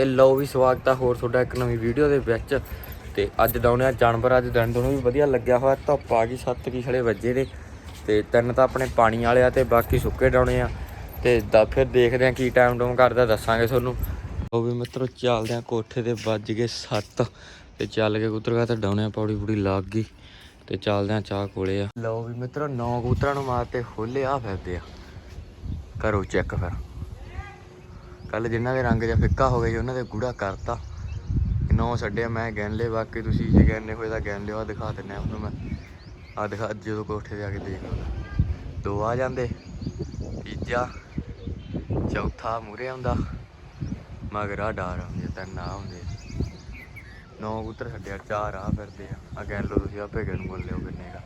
ਤੇ ਲਓ ਵੀ ਸਵਾਗਤ ਆ ਹੋਰ ਤੁਹਾਡਾ ਇੱਕ ਨਵੀਂ ਵੀਡੀਓ ਦੇ ਵਿੱਚ। ਤੇ ਅੱਜ ਡਾਉਣੇ ਆ ਜਾਨਵਰ, ਅੱਜ ਦਿਨ ਦੋਨੋਂ ਵੀ ਵਧੀਆ ਲੱਗਿਆ ਹੋਇਆ, ਧੁੱਪ ਆ ਗਈ 7 ਕੀ ਛਲੇ ਵੱਜੇ ਦੇ। ਤੇ ਤਿੰਨ ਤਾਂ ਆਪਣੇ ਪਾਣੀ ਵਾਲੇ ਆ ਤੇ ਬਾਕੀ ਸੁੱਕੇ ਡਾਉਣੇ ਆ। ਤੇ ਦਾ, ਫਿਰ ਦੇਖਦੇ ਆ ਕੀ ਟਾਈਮ ਡੂਮ ਕਰਦਾ, ਦੱਸਾਂਗੇ ਤੁਹਾਨੂੰ। ਉਹ ਵੀ ਮਿੱਤਰੋ, ਚੱਲਦੇ ਆ ਕੋਠੇ ਤੇ ਵੱਜ ਗਏ 7 ਤੇ ਚੱਲ ਕੇ ਕਬੂਤਰ ਤਾਂ ਡਾਉਣੇ ਪੌੜੀ ਪੂੜੀ ਲੱਗ ਗਈ। ਤੇ ਚੱਲਦੇ ਆ ਚਾਹ ਕੋਲੇ ਆ। ਲਓ ਵੀ ਮਿੱਤਰੋ, ਨੌ ਕੂਤਰਾਂ ਨੂੰ ਮਾਰ ਤੇ ਖੋਲੇ ਆ ਫਿਰਦੇ ਆ। ਕਰੋ ਚੈੱਕ ਫਿਰ। ਕੱਲ ਜਿਨ੍ਹਾਂ ਦੇ ਰੰਗ ਜਿਹਾ ਫਿੱਕਾ ਹੋ ਗਿਆ ਜੀ, ਉਹਨਾਂ ਦੇ ਗੂੜਾ ਕਰਤਾ। ਨੌ ਛੱਡਿਆ, ਮੈਂ ਗਿਣ ਲਏ, ਬਾਕੀ ਤੁਸੀਂ ਜੇ ਗਿਣਨੇ ਹੋਏ ਤਾਂ ਗਿਣ ਲਿਓ ਆ ਦਿਖਾ ਦਿੰਨੇ ਆ ਤੁਹਾਨੂੰ ਮੈਂ। ਆ ਦਿਖਾ, ਜਦੋਂ ਕੋਠੇ ਤੇ ਆ ਕੇ ਦੇਖ ਲਓ। ਦੋ ਆ ਜਾਂਦੇ, ਤੀਜਾ, ਚੌਥਾ ਮੂਰੇ ਆਉਂਦਾ, ਮਗਰ ਆ ਡਾਰ ਆਉਂਦੇ, ਤਿੰਨ ਆ ਹੁੰਦੇ ਨੌ ਕਬੂਤਰ ਛੱਡਿਆ, ਚਾਰ ਆ ਫਿਰਦੇ ਆ। ਆ ਗਿਣ ਲਓ ਤੁਸੀਂ, ਆਪੇ ਗਿਣ ਮੁੱਲ ਲਿਓ ਕਿੰਨੇ ਦਾ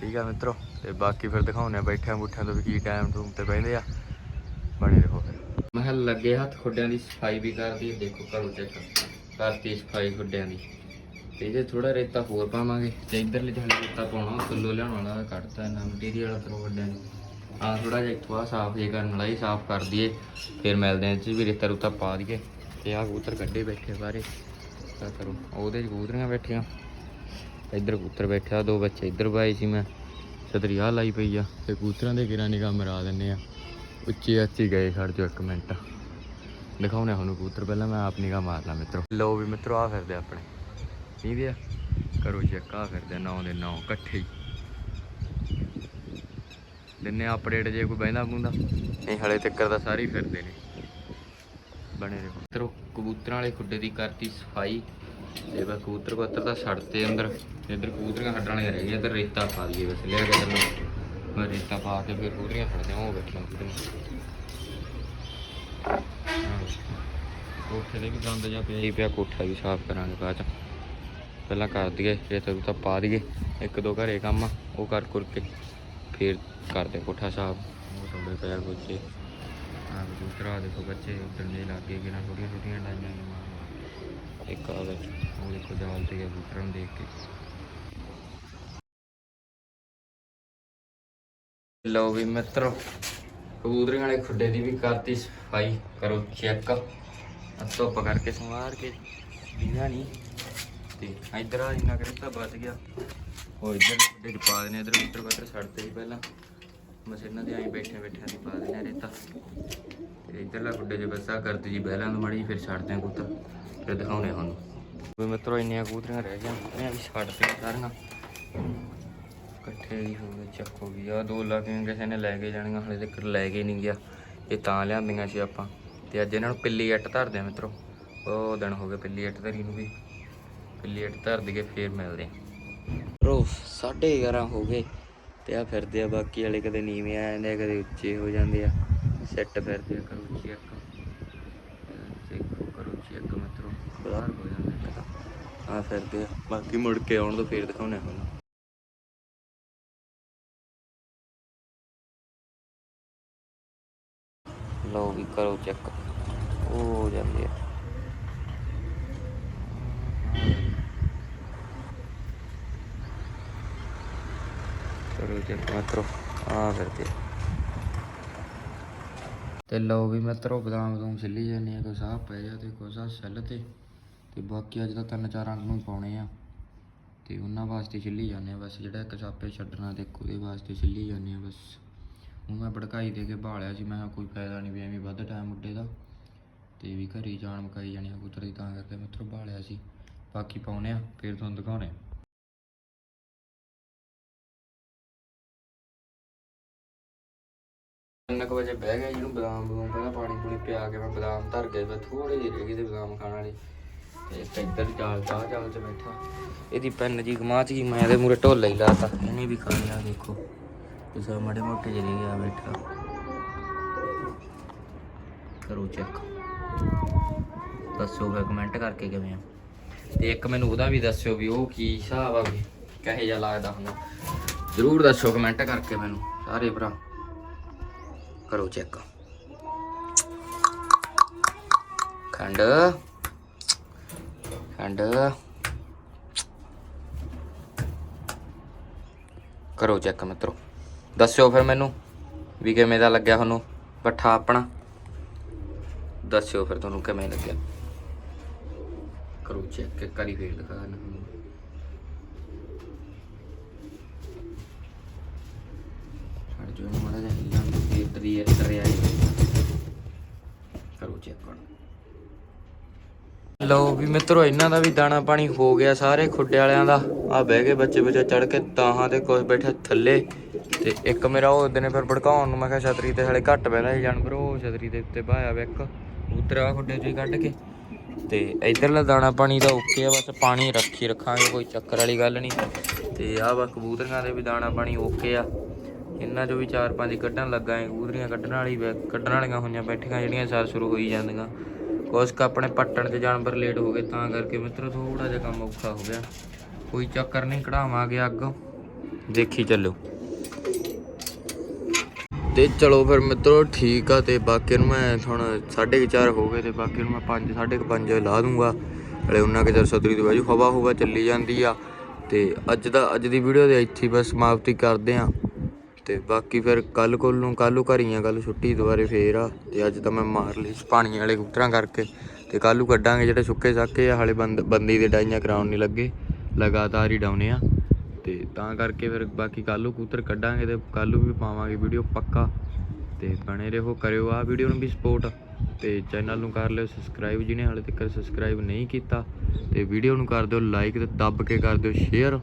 ਠੀਕ ਆ ਮਿੱਤਰੋ, ਤੇ ਬਾਕੀ ਫਿਰ ਦਿਖਾਉਣੇ ਆ ਬੈਠਿਆਂ ਬੁੱਠਿਆਂ ਤੋਂ ਵੀ ਕੀ ਟਾਈਮ ਟੂਮ ਤੇ ਬਹਿੰਦੇ ਆ ਬਣੇ ਰਹੋ ਫਿਰ ਮੈਂ ਕਿਹਾ ਲੱਗੇ ਹੱਥ ਖੁੱਡਿਆਂ ਦੀ ਸਫ਼ਾਈ ਵੀ ਕਰਦੀ ਹੈ। ਦੇਖੋ ਘਰੋਂ ਚੈੱਕ ਕਰਤੀ ਸਫ਼ਾਈ ਖੁੱਡਿਆਂ ਦੀ। ਤੇ ਜੇ ਥੋੜਾ ਰੇਤਾ ਹੋਰ ਪਾਵਾਂਗੇ। ਤੇ ਇਧਰਲੇ ਜਿਹੜੇ ਰੇਤਾ ਪਾਉਣਾ ਥੱਲੋਂ ਲਿਆਉਣ ਵਾਲਾ ਕੱਢਤਾ ਇਹਨਾਂ ਮਟੀਰੀਅਲ ਵਾਲਾ ਤਰੋ ਵੱਡਿਆਂ ਨੂੰ ਆ ਥੋੜਾ ਜਿਹਾ ਇੱਥੋਂ ਆ ਸਾਫ਼ ਜੇ ਕਰਨ ਵਾਲਾ ਹੀ ਸਾਫ਼ ਕਰ ਦਈਏ। ਫਿਰ ਮਿਲਦੇ ਆਂ ਜੀ ਵੀ ਰੇਤਾ ਰੂਤਾ ਪਾ ਦਈਏ। ਤੇ ਆ ਕਬੂਤਰ ਕੱਢੇ ਬੈਠੇ ਬਾਰੇ ਤਾਂ ਕਰੋ। ਉਹਦੇ ਚ ਕਬੂਤਰੀਆਂ ਬੈਠੀਆਂ। ਇੱਧਰ ਕਬੂਤਰ ਬੈਠਾ ਦੋ ਬੱਚੇ ਇੱਧਰ ਬਾਈ ਸੀ ਮੈਂ। ਛਤਰੀ ਆਹ ਲਾਈ ਪਈ ਆ। ਤੇ ਕਬੂਤਰਾਂ ਦੇ ਕਿਰਾਂ ਨਿਗਾਹ ਮਰਾ ਦਿੰਨੇ ਆ। ਉੱਚੀ ਅੱਚੀ ਗਏ ਖੜ ਜੋ ਇੱਕ ਮਿੰਟ। ਦਿਖਾਉਣੇ ਹੁਣ ਕਬੂਤਰ, ਪਹਿਲਾਂ ਮੈਂ ਆਪ ਨਿਗਾਹ ਮਾਰ ਲਾਂ ਮਿੱਤਰੋ। ਲੋ ਵੀ ਮਿੱਤਰੋ ਆ ਫਿਰਦੇ ਆਪਣੇ। ਠੀਕ ਆ ਕਰੋ ਚੈੱਕ ਆ ਫਿਰਦੇ ਨੌ ਦੇ ਨੌ, ਇਕੱਠੇ ਹੀ। ਦਿਨੇ ਅਪਡੇਟ ਜੇ ਕੋਈ ਬਹਿੰਦਾ ਬੁੰਦਾ। ਨਹੀਂ, ਹਲੇ ਤੱਕਰ ਤਾਂ ਸਾਰੇ ਫਿਰਦੇ ਨੇ। ਬਣੇ ਰਹੋ। ਮਿੱਤਰੋ, ਕਬੂਤਰਾਂ ਵਾਲੇ ਖੁੱਡੇ ਦੀ ਕਰਤੀ ਸਫ਼ਾਈ। ਤੇ ਬਸ ਕਬੂਤਰ ਪੱਤਰ ਤਾਂ ਛੱਡਤੇ ਅੰਦਰ। ਤੇ ਇੱਧਰ ਕਬੂਤਰੀਆਂ ਛੱਡਣ ਵਾਲੀਆਂ ਰਹਿ ਗਈਆਂ ਇੱਧਰ ਰੇਤਾ ਪਾ ਦਈਏ ਬਸ, ਲਿਆ ਕੇ ਇੱਧਰ ਰੇਤਾ ਪਾ ਕੇ ਫਿਰ ਪੂਰੀਆਂ ਛੱਡਦੇ ਉਹ ਬੈਠੀਆਂ ਕਬੂਤਰੀਆਂ ਕੋਠੇ ਦੇ ਵੀ ਗੰਦ ਜਾਂ ਪਿਆ ਹੀ ਪਿਆ, ਕੋਠਾ ਵੀ ਸਾਫ਼ ਕਰਾਂਗੇ ਬਾਅਦ ਚ। ਪਹਿਲਾਂ ਕਰ ਦਈਏ ਰੇਤਾ ਰੂਤਾ ਪਾ ਦਈਏ। ਇੱਕ ਦੋ ਘਰੇ ਕੰਮ, ਉਹ ਕਰ ਕਰ ਕੇ ਫਿਰ ਕਰਦੇ ਕੋਠਾ ਸਾਫ਼। ਉਹ ਤੁਹਾਡੇ ਪੈਰ ਬੱਚੇ ਆ ਕਬੂਤਰਾ ਦੇਖੋ ਬੱਚੇ ਉੱਧਰ ਦੇ ਲੱਗੇ ਕਿ ਨਾ ਛੋਟੀਆਂ ਛੋਟੀਆਂ ਲਾਈਆਂ ਨੇ ਇੱਕ ਆ ਵਿੱਚ ਉਹ ਦੇਖੋ ਜਾਲ ਤੇ ਕਬੂਤਰਾਂ ਨੂੰ ਦੇਖ ਕੇ। ਲਓ ਵੀ ਮਿੱਤਰੋ, ਕਬੂਤਰੀਆਂ ਵਾਲੇ ਖੁੱਡੇ ਦੀ ਵੀ ਕਰਤੀ ਸਫ਼ਾਈ, ਕਰੋ ਚੈੱਕ। ਧੁੱਪ ਕਰਕੇ ਸੰਵਾਰ ਕੇ ਦੀਆਂ ਨਹੀਂ ਤੇ ਇਧਰ ਆ ਇੰਨਾ ਕਰਤਾ ਬਚ ਗਿਆ। ਉਹ ਇਧਰ ਖੁੱਡੇ ਚ ਪਾ ਦੇਣੇ ਇਧਰ ਕਬੂਤਰ ਕਬੂਤਰ ਛੱਡਦੇ ਸੀ ਪਹਿਲਾਂ। ਮਸ਼ੀਨਾਂ ਦੇ ਆਈ ਬੈਠੇ ਬੈਠਿਆਂ ਦੀ ਪਾ ਦੇਣੇ ਰੇਤਾ। ਤੇ ਇਧਰਲਾ ਖੁੱਡੇ 'ਚ ਬੱਸਾ ਕਰਦੀ ਜੀ, ਬਹਿਲਾਂ ਨੂੰ ਮੜੀ ਫਿਰ ਛੱਡਦੇ ਆ ਕੁੱਤਾ ਫਿਰ ਦਿਖਾਉਣੇ ਤੁਹਾਨੂੰ। ਵੀ ਮਿੱਤਰੋ, ਇੰਨੀਆਂ ਕਬੂਤਰੀਆਂ ਰਹਿ ਗਈਆਂ ਵੀ ਛੱਡਦੇ ਸਾਰੀਆਂ। ਇਕੱਠੇ ਹੀ ਹੋ ਗਏ ਚੱਕ ਗਈ ਆ ਦੋ ਲੱਗੇ ਕਿਸੇ ਨੇ ਲੈ ਕੇ ਜਾਣੀਆਂ ਹਲੇ ਤੱਕ ਲੈ ਕੇ ਨਹੀਂ ਗਿਆ। ਇਹ ਤਾਂ ਲਿਆਂਦੀਆਂ ਸੀ ਆਪਾਂ। ਤੇ ਅੱਜ ਇਹਨਾਂ ਨੂੰ ਪਿੱਲੀ ਅੱਟ ਧਰਦੇ ਆ ਮਿੱਤਰੋ। ਉਹ ਦਿਨ ਹੋ ਗਏ ਪਿੱਲੀ ਅੱਟ ਧਰੀ ਨੂੰ ਵੀ। ਪਿੱਲੀ ਅੱਟ ਧਰ ਦਈਏ ਫੇਰ ਮਿਲਦੇ ਆ। ਰੋ 11:30 ਹੋ ਗਏ। ਤੇ ਆ ਫਿਰਦੇ ਆ ਬਾਕੀ ਵਾਲੇ ਕਦੇ ਨੀਵੇਂ ਆ ਜਾਂਦੇ ਆ ਕਦੇ ਉੱਚੇ ਹੋ ਜਾਂਦੇ ਆ। ਸੈੱਟ ਫਿਰਦੇ ਆ ਕਰੋ ਚੈੱਕ। ਚੈੱਕ ਕਰੋ ਚੈੱਕ ਮਿੱਤਰੋ। ਬਾਹਰ ਹੋ ਜਾਂਦੇ ਆ। ਫਿਰਦੇ ਆ। ਬਾਕੀ ਮੁੜ ਕੇ ਆਉਣ ਤੋਂ ਫੇਰ ਦਿਖਾਉਣੇ ਹੁਣ ਲਓ ਵੀ ਕਰੋ ਚੈੱਕ ਉਹ ਹੋ ਜਾਂਦੇ ਆ। ਕਰੋ ਚੈੱਕ ਮਿੱਤਰੋ, ਆ ਫਿਰਦੇ ਤੇ ਲਓ ਵੀ ਮਿੱਤਰੋ, ਬਦਾਮ ਬਦੂਮ ਛਿੱਲੀ ਜਾਂਦੇ ਆ, ਕੋਈ ਸਾਹ ਪੈ ਜਾ ਤੇ ਕੋਈ ਸਾਹ ਛੱਲ ਤੇ। ਤੇ ਬਾਕੀ ਅੱਜ ਤਾਂ ਤਿੰਨ ਚਾਰ ਅੰਗ ਨੂੰ ਪਾਉਣੇ ਆ। ਤੇ ਉਹਨਾਂ ਵਾਸਤੇ ਛਿੱਲੀ ਜਾਂਦੇ ਆ, ਬਸ ਜਿਹੜਾ ਇੱਕ ਸਾਪੇ ਛੱਡਣਾ ਤੇ ਉਹਦੇ ਵਾਸਤੇ ਛਿੱਲੀ ਜਾਂਦੇ ਆ, ਬਸ। ਉਹ ਮੈਂ ਭੜਕਾਈ ਦੇ ਕੇ ਭਾਲਿਆ ਸੀ, ਮੈਂ ਕਿਹਾ ਕੋਈ ਫਾਇਦਾ ਨਹੀਂ ਵੀ ਐਵੇਂ ਵੱਧ ਟਾਈਮ ਉੱਡੇ ਦਾ। ਤੇ ਵੀ ਘਰੇ ਜਾਣ ਮਕਾਈ ਜਾਣੀ ਕਬੂਤਰ ਦੀ ਤਾਂ ਕਰਕੇ ਮਿੱਤਰੋ ਭਾਲਿਆ ਸੀ। ਬਾਕੀ ਪਾਉਣੇ ਆ, ਫਿਰ ਤੁਹਾਨੂੰ ਦਿਖਾਉਣੇ ਤਿੰਨ ਕੁ ਵਜੇ ਬਹਿ ਗਿਆ ਜਿਹਨੂੰ ਬਦਾਮ ਬਦੂਮ ਪਹਿਲਾਂ ਪਾਣੀ ਪੂਣੀ ਪਿਆ ਕੇ ਮੈਂ ਬਦਾਮ ਧਰ ਗਏ ਫਿਰ ਥੋੜੇ ਜਿਹੇ ਰਹਿ ਗਏ ਤੇ ਬਦਾਮ ਖਾਣ ਵਾਲੇ। ਤੇ ਇੱਕ ਇੱਧਰ ਚਾਲ ਚਾਹ ਚਾਲ ਚ ਬੈਠਾ। ਇਹਦੀ ਪੈਨ ਜੀ ਗਮਾਚ ਗਈ, ਮੈਂ ਇਹਦੇ ਮੂਰੇ ਢੋਲਾ ਹੀ ਲਾਤਾ। ਇਹਨੇ ਵੀ ਖਾ ਲਿਆ, ਦੇਖੋ। ਤੇ ਸਭ ਮਾੜੇ ਮੋਟੇ ਜਿਹੇ ਗਿਆ ਬੈਠਾ। ਕਰੋ ਚੈੱਕ ਦੱਸੋ ਕਮੈਂਟ ਕਰਕੇ ਕਿਵੇਂ ਆ। ਤੇ ਇੱਕ ਮੈਨੂੰ ਉਹਦਾ ਵੀ ਦੱਸਿਓ ਵੀ ਉਹ ਕੀ ਹਿਸਾਬ ਆ ਵੀ ਕਹੇ ਜਿਹਾ ਲੱਗਦਾ ਹੁੰਦਾ। ਜ਼ਰੂਰ ਦੱਸੋ ਕਮੈਂਟ ਕਰਕੇ ਮੈਨੂੰ, ਸਾਰੇ ਭਰਾ। ਕਰੋ ਚੈੱਕ ਖੰਡ। ਖੰਡ। ਕਰੋ ਚੈੱਕ ਮਿੱਤਰੋ। ਦੱਸਿਓ ਫਿਰ ਮੈਨੂੰ ਵੀ ਕਿਵੇਂ ਦਾ ਲੱਗਿਆ ਤੁਹਾਨੂੰ ਪੱਠਾ ਆਪਣਾ। ਦੱਸਿਓ ਫਿਰ ਤੁਹਾਨੂੰ ਕਿਵੇਂ ਲੱਗਿਆ। ਕਰੋ ਚੈੱਕ ਇੱਕ ਫੇਰ ਦਿਖਾ ਨਾ ਛੱਡ ਜੋ ਮਾੜਾ ਜਿਹਾ ਹਿੱਲਾਂ ਤੇ ਇੱਧਰ ਹੀ ਆਈ ਕਰੋ ਚੈੱਕ ਕਰੋ ਲਓ ਵੀ ਮਿੱਤਰੋ, ਇਹਨਾਂ ਦਾ ਵੀ ਦਾਣਾ ਪਾਣੀ ਹੋ ਗਿਆ ਸਾਰੇ ਖੁੱਡੇ ਵਾਲਿਆਂ ਦਾ। ਆ ਬਹਿ ਗਏ ਬੱਚੇ ਬੱਚੇ ਚੜ ਕੇ ਤਾਹਾਂ ਤੇ ਕੁਝ ਬੈਠਾ ਥੱਲੇ। ਤੇ ਇੱਕ ਮੇਰਾ ਉਹ ਦਿਨੇ ਫਿਰ ਭੜਕਾਉਣ ਨੂੰ ਮੈਂ ਕਿਹਾ ਛਤਰੀ ਤੇ ਹਲੇ ਘੱਟ ਪੈਂਦਾ ਸੀ ਜਾਨਵਰ ਉਹ ਛਤਰੀ ਦੇ ਉੱਤੇ ਬਾਇਆ ਵਾ ਇੱਕ ਉਤਰਾ ਖੁੱਡੇ ਚੋਂ ਹੀ ਕੱਢ ਕੇ। ਤੇ ਇਧਰਲਾ ਦਾਣਾ ਪਾਣੀ ਦਾ ਓਕੇ ਆ, ਬਸ ਪਾਣੀ ਰੱਖੀ ਰੱਖਾਂਗੇ, ਕੋਈ ਚੱਕਰ ਵਾਲੀ ਗੱਲ ਨਹੀਂ। ਤੇ ਆਹ ਵਾ ਕਬੂਤਰੀਆਂ ਦੇ ਵੀ ਦਾਣਾ ਪਾਣੀ ਓਕੇ ਆ। ਇਹਨਾਂ ਚੋਂ ਵੀ ਚਾਰ ਪੰਜ ਕੱਢਣ ਲੱਗਾ ਏ, ਕਬੂਤਰੀਆਂ ਕੱਢਣ ਵਾਲੀ ਬੈ- ਕੱਢਣ ਵਾਲੀਆਂ ਹੋਈਆਂ ਬੈਠੀਆਂ, ਜਿਹੜੀਆਂ ਸਾਰ ਸ਼ੁਰੂ ਹੋਈ ਜਾਂਦੀਆਂ। ਕੁਛ ਕੁ ਆਪਣੇ ਪੱਟਣ ਤੇ ਜਾਨਵਰ ਲੇਟ ਹੋ ਗਏ, ਤਾਂ ਕਰਕੇ ਮਿੱਤਰੋ ਥੋੜਾ ਜਿਹਾ ਕੰਮ ਔਖਾ ਹੋ ਗਿਆ। ਕੋਈ ਚੱਕਰ ਨਹੀਂ, ਕਢਾਵਾਂਗੇ ਅੱਗ। ਦੇਖੀ ਚੱਲੋ ਤੇ ਚਲੋ ਫਿਰ ਮਿੱਤਰੋ ਠੀਕ ਆ ਤੇ ਬਾਕੀ ਨੂੰ ਮੈਂ ਹੁਣ 4:30 ਹੋ ਗਏ ਤੇ ਬਾਕੀ ਨੂੰ ਮੈਂ 5 5:30 ਲਾ ਦੂੰਗਾ। ਹਲੇ ਉਹਨਾਂ ਕੇ ਚਿਰ ਸਤਰੀ ਦੀ ਬਾਜੂ ਹਵਾ ਹਵਾ ਚੱਲੀ ਜਾਂਦੀ ਆ। ਤੇ ਅੱਜ ਦਾ, ਅੱਜ ਦੀ ਵੀਡੀਓ ਦੇ ਇੱਥੇ ਹੀ ਬਸ ਸਮਾਪਤੀ ਕਰਦੇ ਆ। ਤੇ ਬਾਕੀ ਫਿਰ ਕੱਲ ਕੋਲ ਨੂੰ ਕੱਲੂ ਘਰੀਆਂ ਕੱਲ ਛੁੱਟੀ ਦੁਬਾਰੇ ਫੇਰ ਆ। ਤੇ ਅੱਜ ਤਾਂ ਮੈਂ ਮਾਰ ਲਈ ਸੀ ਪਾਣੀ ਵਾਲੇ ਕਬੂਤਰਾਂ ਕਰਕੇ। ਤੇ ਕੱਲੂ ਕੱਢਾਂਗੇ ਜਿਹੜੇ ਸੁੱਕੇ ਸਾਕੇ ਆ, ਹਲੇ ਬੰਦ, ਬੰਦੀ ਦੇ ਡਾਈਆਂ ਕਰਾਉਣ ਨਹੀਂ ਲੱਗੇ। ਲਗਾਤਾਰ ਹੀ ਡਾਉਨੇ ਆ। ਤੇ ਤਾਂ ਕਰਕੇ ਫਿਰ ਬਾਕੀ ਕੱਲੂ ਕੂਤਰ ਕੱਢਾਂਗੇ ਤੇ ਕੱਲੂ ਵੀ ਪਾਵਾਂਗੇ ਵੀਡੀਓ ਪੱਕਾ। ਤੇ ਬਣੇ ਰਹੋ, ਕਰਿਓ ਆ ਵੀਡੀਓ ਨੂੰ ਵੀ ਸਪੋਰਟ ਤੇ ਚੈਨਲ ਨੂੰ ਕਰ ਲਿਓ ਸਬਸਕ੍ਰਾਈਬ ਜਿਹਨੇ ਹਾਲੇ ਤੱਕ ਸਬਸਕ੍ਰਾਈਬ ਨਹੀਂ ਕੀਤਾ ਤੇ ਵੀਡੀਓ ਨੂੰ ਕਰ ਦਿਓ ਲਾਈਕ ਤੇ ਦੱਬ ਕੇ ਕਰ ਦਿਓ ਸ਼ੇਅਰ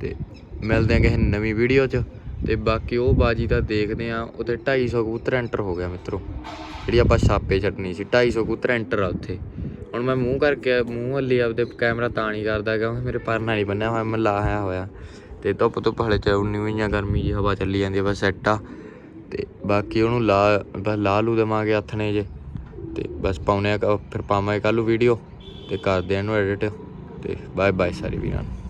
ਤੇ ਮਿਲਦੇ ਆ ਕਿਸੇ ਨਵੀਂ ਵੀਡੀਓ 'ਚ। ਤੇ ਬਾਕੀ ਉਹ ਬਾਜੀ ਤਾਂ ਦੇਖਦੇ ਆ ਉੱਥੇ 250 ਕਬੂਤਰ ਐਂਟਰ ਹੋ ਗਿਆ ਮਿੱਤਰੋ। ਜਿਹੜੀ ਆਪਾਂ ਛਾਪੇ ਛੱਡਣੀ ਸੀ 250 ਕਬੂਤਰ ਐਂਟਰ ਆ ਉੱਥੇ। ਹੁਣ ਮੈਂ ਮੂੰਹ ਕਰਕੇ, ਮੂੰਹ ਹੱਲੀ ਆਪਦੇ ਕੈਮਰਾ ਤਾਂ ਨਹੀਂ ਕਰਦਾ ਕਿਉਂਕਿ ਮੇਰੇ ਪਰ ਨਾਲ ਨਹੀਂ ਬੰਨਿਆ ਹੋਇਆ ਮੈਂ ਲਾਇਆ ਹੋਇਆ। ਤੇ ਧੁੱਪ ਧੁੱਪ ਹਲੇ ਚ ਉਨੀ ਹੋਈਆਂ ਗਰਮੀ ਜੀ ਹਵਾ ਚੱਲੀ ਜਾਂਦੀ ਬਸ ਸੈੱਟ ਆ। ਤੇ ਬਾਕੀ ਉਹਨੂੰ ਲਾ, ਬਸ ਲਾ ਲੂ ਦੇਵਾਂਗੇ ਹੱਥਨੇ ਜੇ। ਤੇ ਬਸ ਪਾਉਨੇ ਆ ਕ- ਫਿਰ ਪਾਵਾਂਗੇ ਕੱਲ੍ਹ ਨੂੰ ਵੀਡੀਓ ਤੇ ਕਰਦੇ ਆ ਇਹਨੂੰ ਐਡਿਟ ਤੇ ਬਾਏ ਬਾਏ ਸਾਰੇ ਵੀਰਾਂ ਨੂੰ।